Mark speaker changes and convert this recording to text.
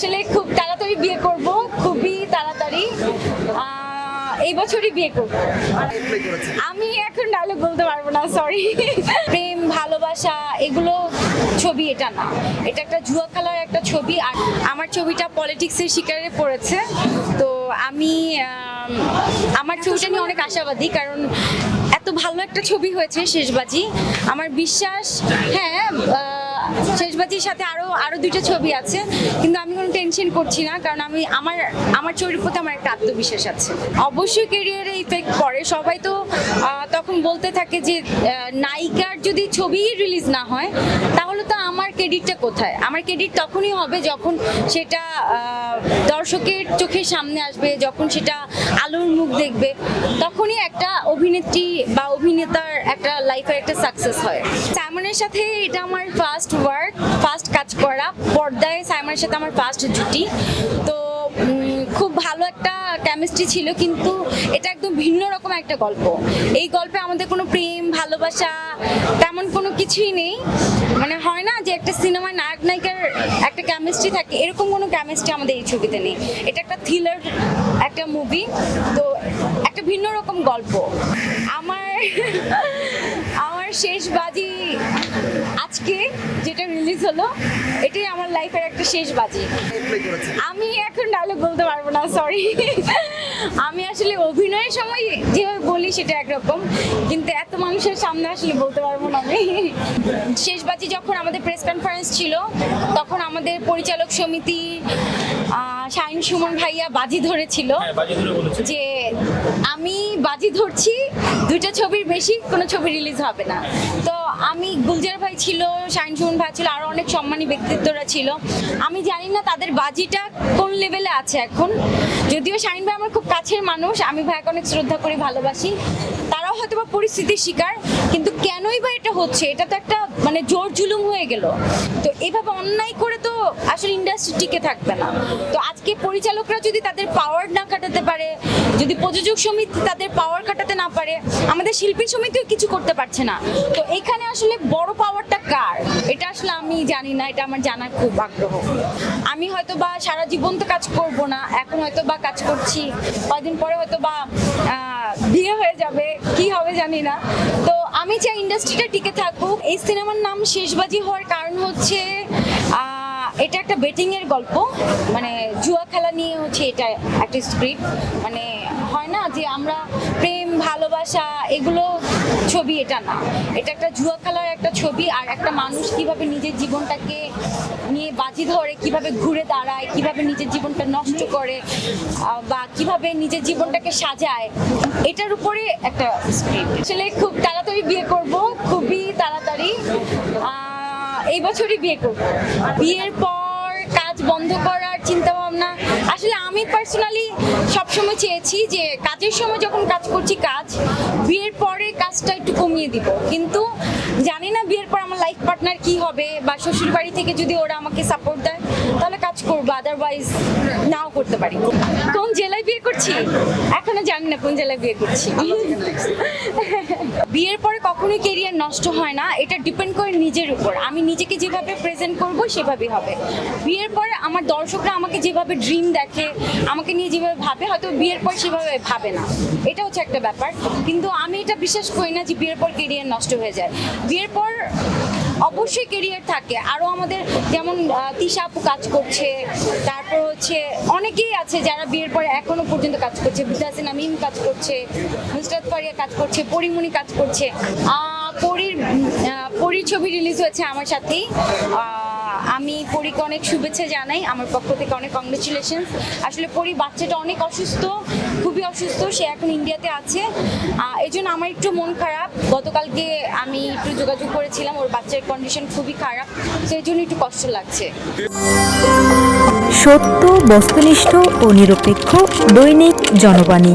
Speaker 1: আসলে খুব তাড়াতাড়ি বিয়ে করব, খুবই তাড়াতাড়ি। এই বছরই বিয়ে করব। আমি এখন ডায়লগ বলতে পারব না সরি প্রেম, ভালোবাসা, এগুলো ছবি, এটা না। এটা একটা জুয়া খেলার একটা ছবি, আর আমার ছবিটা পলিটিক্সের শিকারে পড়েছে। তো আমি আমার ছবিটা নিয়ে অনেক আশাবাদী, কারণ এত ভালো একটা ছবি হয়েছে শেষবাজি। আমার বিশ্বাস হ্যাঁ আহ, শেষবাজির সাথে আরও আরও দুইটা ছবি আছে কিন্তু আমি কোনো টেনশন করছি না কারণ আমি আমার আমার ছবির প্রতি আমার একটা আত্মবিশ্বাস আছে। অবশ্যই ক্যারিয়ারে ইফেক্ট পড়ে। সবাই তো তখন বলতে থাকে যে নায়িকার যদি ছবি রিলিজ না হয় তাহলে তো আমার ক্রেডিটটা কোথায়? আমার ক্রেডিট তখনই হবে যখন সেটা দর্শকের চোখের সামনে আসবে, যখন সেটা আলোর মুখ দেখবে। তখনই একটা অভিনেত্রী বা অভিনেতার একটা লাইফের একটা সাকসেস হয়। সাইমনের সাথে এটা আমার ফার্স্ট ওয়ার্ক ফার্স্ট কাজ করা। পর্দায় সাইমনের সাথে আমার ফার্স্ট জুটি তো উম, খুব ভালো একটা কেমিস্ট্রি ছিল, কিন্তু এটা একদম ভিন্ন রকম একটা গল্প। এই গল্পে আমাদের কোনো প্রেম, ভালোবাসা তেমন কোনো কিছুই নেই। মানে হয় না যে একটা সিনেমায় নায়ক, নায়িকার একটা কেমিস্ট্রি থাকে, এরকম কোনো কেমিস্ট্রি আমাদের এই ছবিতে নেই। এটা একটা থ্রিলার একটা মুভি তো একটা ভিন্ন রকম গল্প। আমার আমার শেষ বাজি আজকে যেটা রিলিজ হলো, এটাই আমার লাইফের একটা শেষ বাজি। আমি এখন ডায়লগ বলতে পারব না সরি আমি আসলে অভিনয়ের সময় যেভাবে বলি সেটা একরকম, কিন্তু এত মানুষের সামনে আসলে বলতে পারব না আমি। শেষ বাজি যখন আমাদের প্রেস কনফারেন্স ছিল, তখন আমাদের পরিচালক সমিতি শাহিন সুমন ভাইয়া বাজি ধরেছিল। যে আমি বাজি ধরছি দুইটা ছবির বেশি কোনো ছবি রিলিজ হবে না। তো আমি গুলজার ভাই ছিল শাহিন সুমন ভাই ছিল আরও অনেক সম্মানী ব্যক্তিত্বরা ছিল। আমি জানি না তাদের বাজিটা কোন লেভেলে আছে এখন। যদিও শাহিন ভাই আমার খুব কাছের মানুষ আমি ভাইকে অনেক শ্রদ্ধা করি ভালোবাসি। হয়তো বা পরিস্থিতির শিকার, কিন্তু কেনই বা এটা হচ্ছে? এটা তো একটা মানে জোর জুলুম হয়ে গেল। তো এভাবে অন্যায় করে তো আসলে ইন্ডাস্ট্রি টিকে থাকবে না। তো আজকে পরিচালকরা যদি তাদের পাওয়ার না কাটাতে পারে, যদি প্রযোজক সমিতি তাদের পাওয়ার কাটাতে না পারে, আমাদের শিল্পী সমিতিও কিছু করতে পারছে না। তো এখানে আসলে বড় পাওয়ারটা কার? এটা আসলে আমি জানি না, এটা আমার জানার খুব আগ্রহ। আমি হয়তো বা সারা জীবন তো কাজ করব না, এখন হয়তো বা কাজ করছি, কয়দিন পরে হয়তো বা বিয়ে কি হবে জানি না। তো আমি চাই ইন্ডাস্ট্রিটা টিকে থাকুক। এই সিনেমার নাম শেষবাজি হওয়ার কারণ হচ্ছে এটা একটা বেটিং এর গল্প। মানে জুয়া খেলা নিয়ে হচ্ছে এটা একটা স্ক্রিপ্ট মানে হয় না যে আমরা প্রেম ভালোবাসা, এগুলো ছবি এটা না। এটা একটা জুয়া খেলার একটা ছবি আর একটা মানুষ কীভাবে নিজের জীবনটাকে নিয়ে বাজি ধরে, কীভাবে ঘুরে দাঁড়ায়, কীভাবে নিজের জীবনটা নষ্ট করে বা কীভাবে নিজের জীবনটাকে সাজায়, এটার উপরে একটা আসলে খুব তাড়াতাড়ি বিয়ে করব, খুবই তাড়াতাড়ি। এই বছরই বিয়ে করব। বিয়ের পর কাজ বন্ধ করার চিন্তা ভাবনা আসলে আমি পার্সোনালি সবসময় চেয়েছি যে কাজের সময় যখন কাজ করছি কাজ, বিয়ের পরে কাজটা একটু কমিয়ে দিব। কিন্তু জানি না বিয়ের পর আমার লাইফ পার্টনার কি হবে বা শ্বশুর বাড়ি থেকে যদি ওরা আমাকে সাপোর্ট দেয়, তাহলে কাজ করব আদারওয়াইজ নাও করতে পারি। কোন জেলায় বিয়ে করছি? এখনও জানি না কোন জেলায় বিয়ে করছি। বিয়ের পরে কখনোই কেরিয়ার নষ্ট হয় না, এটা ডিপেন্ড করে নিজের উপর। আমি নিজেকে যেভাবে প্রেজেন্ট করব, সেভাবেই হবে। বিয়ের পরে আমার দর্শকরা আমাকে যেভাবে ড্রিম দেখে, আমাকে নিয়ে যেভাবে ভাবে, হয়তো বিয়ের পর সেভাবে ভাবে না। এটা হচ্ছে একটা ব্যাপার। কিন্তু আমি এটা বিশ্বাস করি না যে বিয়ের পর কেরিয়ার নষ্ট হয়ে যায়। বিয়ের পর অবশ্যই কেরিয়ার থাকে। আরও আমাদের যেমন তিশা কাজ করছে তারপর হচ্ছে অনেকেই আছে যারা বিয়ের পরে এখনও পর্যন্ত কাজ করছে। বিদ্যাসিন আমিন কাজ করছে, নুসরাত ফারিয়া কাজ করছে, পরিমণি কাজ করছে। পরির পরীর ছবি রিলিজ হয়েছে আমার সাথেই। আমি পরীকে অনেক শুভেচ্ছা জানাই, আমার পক্ষ থেকে অনেক কংগ্রেচুলেশন আসলে পরি বাচ্চাটা অনেক অসুস্থ, খুবই অসুস্থ, সে এখন ইন্ডিয়াতে আছে। এই জন্য আমার একটু মন খারাপ। গতকালকে আমি একটু যোগাযোগ করেছিলাম, ওর বাচ্চার কন্ডিশন খুবই খারাপ এই জন্য একটু কষ্ট লাগছে।
Speaker 2: সত্য, বস্তুনিষ্ঠ ও নিরপেক্ষ দৈনিক জনবাণী।